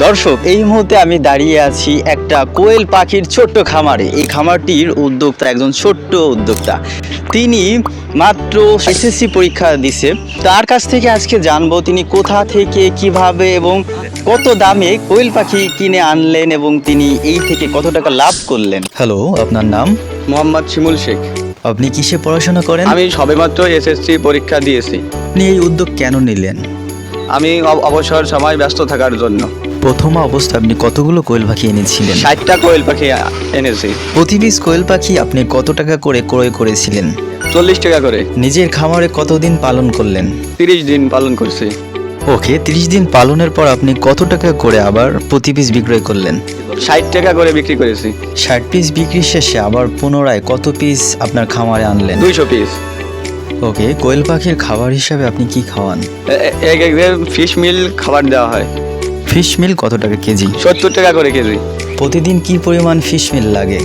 দর্শক এই মুহূর্তে আমি দাঁড়িয়ে আছি একটা কোয়েল পাখির ছোট্ট খামারে। এই খামারটির উদ্যোক্তা একজন ছোট্ট উদ্যোক্তা। তিনি মাত্র এসএসসি পরীক্ষা দিছে। তার কাছ থেকে আজকে জানব তিনি কোথা থেকে কীভাবে এবং কত দামে কোয়েল পাখি কিনে আনলেন এবং তিনি এই থেকে কত টাকা লাভ করলেন। হ্যালো আপনার নাম? মোহাম্মদ শিমুল শেখ। আপনি কিসে পড়াশোনা করেন? আমি সবেমাত্র এসএসসি পরীক্ষা দিয়েছি। আপনি এই উদ্যোগ কেন নিলেন? আমি অব- অবসর সময় ব্যস্ত থাকার জন্য। প্রথম অবস্থা আপনি কতগুলো কোয়েল পাখি এনেছিলেন? ষাটটা কোয়েল পাখি এনেছি। প্রতি পিস কোয়েল পাখি আপনি কত টাকা করে ক্রয় করেছিলেন? চল্লিশ টাকা করে। নিজের খামারে কতদিন পালন করলেন? তিরিশ দিন পালন করছি। ওকে তিরিশ দিন পালনের পর আপনি কত টাকা করে আবার প্রতি পিস বিক্রয় করলেন? ষাট টাকা করে বিক্রি করেছি। ষাট পিস বিক্রি শেষে আবার পুনরায় কত পিস আপনার খামারে আনলেন? দুইশো পিস। ওকে কোয়েল পাখির খাবার হিসাবে আপনি কি খাওয়ান? এক এক ফিশ মিল খাবার দেওয়া হয়। ফিশ মিল কত টাকা কেজি? সত্তর টাকা করে কেজি। প্রতিদিন কি পরিমাণ ফিশ মিল লাগে?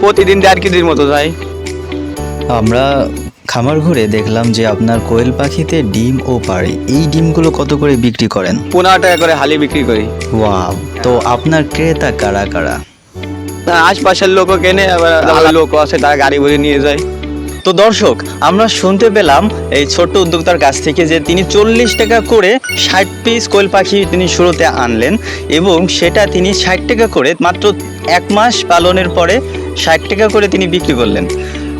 প্রতিদিন দেড় কেজির মতো যায়। আমরা খামার ঘুরে দেখলাম যে আপনার কোয়েল পাখিতে ডিম ও পাড়ে এই ডিমগুলো কত করে বিক্রি করেন? পনেরো টাকা করে হালি বিক্রি করি। ওয়াও তো আপনার ক্রেতা কারা কারা? আশপাশের লোকও কেনে আবার লোকও আছে তারা গাড়ি ভরে নিয়ে যায়। তো দর্শক, আমরা শুনতে পেলাম এই ছোট্ট উদ্যোক্তার কাছ থেকে যে তিনি চল্লিশ টাকা করে ষাট পিস কোয়েল পাখি তিনি শুরুতে আনলেন এবং সেটা তিনি ষাট টাকা করে মাত্র এক মাস পালনের পরে ষাট টাকা করে তিনি বিক্রি করলেন।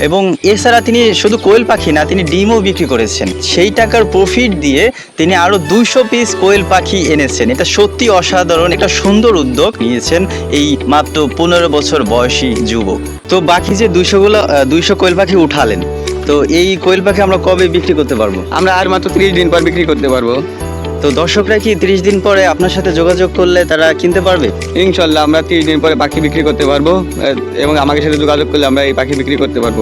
এবং এছাড়া তিনি শুধু কোয়েল পাখি না, তিনি ডিমও বিক্রি করেছেন। সেই টাকার প্রফিট দিয়ে তিনি আরও দুইশো পিস কোয়েল পাখি এনেছেন। এটা সত্যি অসাধারণ, একটা সুন্দর উদ্যোগ নিয়েছেন এই মাত্র পনেরো বছর বয়সী যুবক। তো বাকি যে দুইশোগুলো দুইশো কোয়েল পাখি উঠালেন, তো এই কোয়েল পাখি আমরা কবে বিক্রি করতে পারব? আমরা আর মাত্র ত্রিশ দিন পর বিক্রি করতে পারব। তো দর্শকরা কি তিরিশ দিন পরে আপনার সাথে যোগাযোগ করলে তারা কিনতে পারবে? ইনশাল্লাহ আমরা তিরিশ দিন পরে পাখি বিক্রি করতে পারব এবং আমাকে সাথে যোগাযোগ করলে আমরা এই পাখি বিক্রি করতে পারব।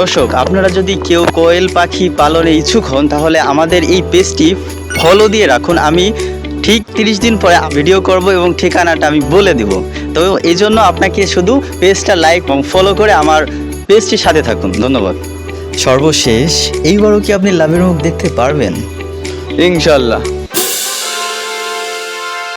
দর্শক আপনারা যদি কেউ কোয়েল পাখি পালনে ইচ্ছুক হন তাহলে আমাদের এই পেজটি ফলো দিয়ে রাখুন। আমি ঠিক তিরিশ দিন পরে ভিডিও করব এবং ঠিকানাটা আমি বলে দেব। তো এই জন্য আপনাকে শুধু পেজটা লাইক এবং ফলো করে আমার পেজটির সাথে থাকুন। ধন্যবাদ। সর্বশেষ এইবারও কি আপনি লাভের মুখ দেখতে পারবেন? ইনশাল্লাহ।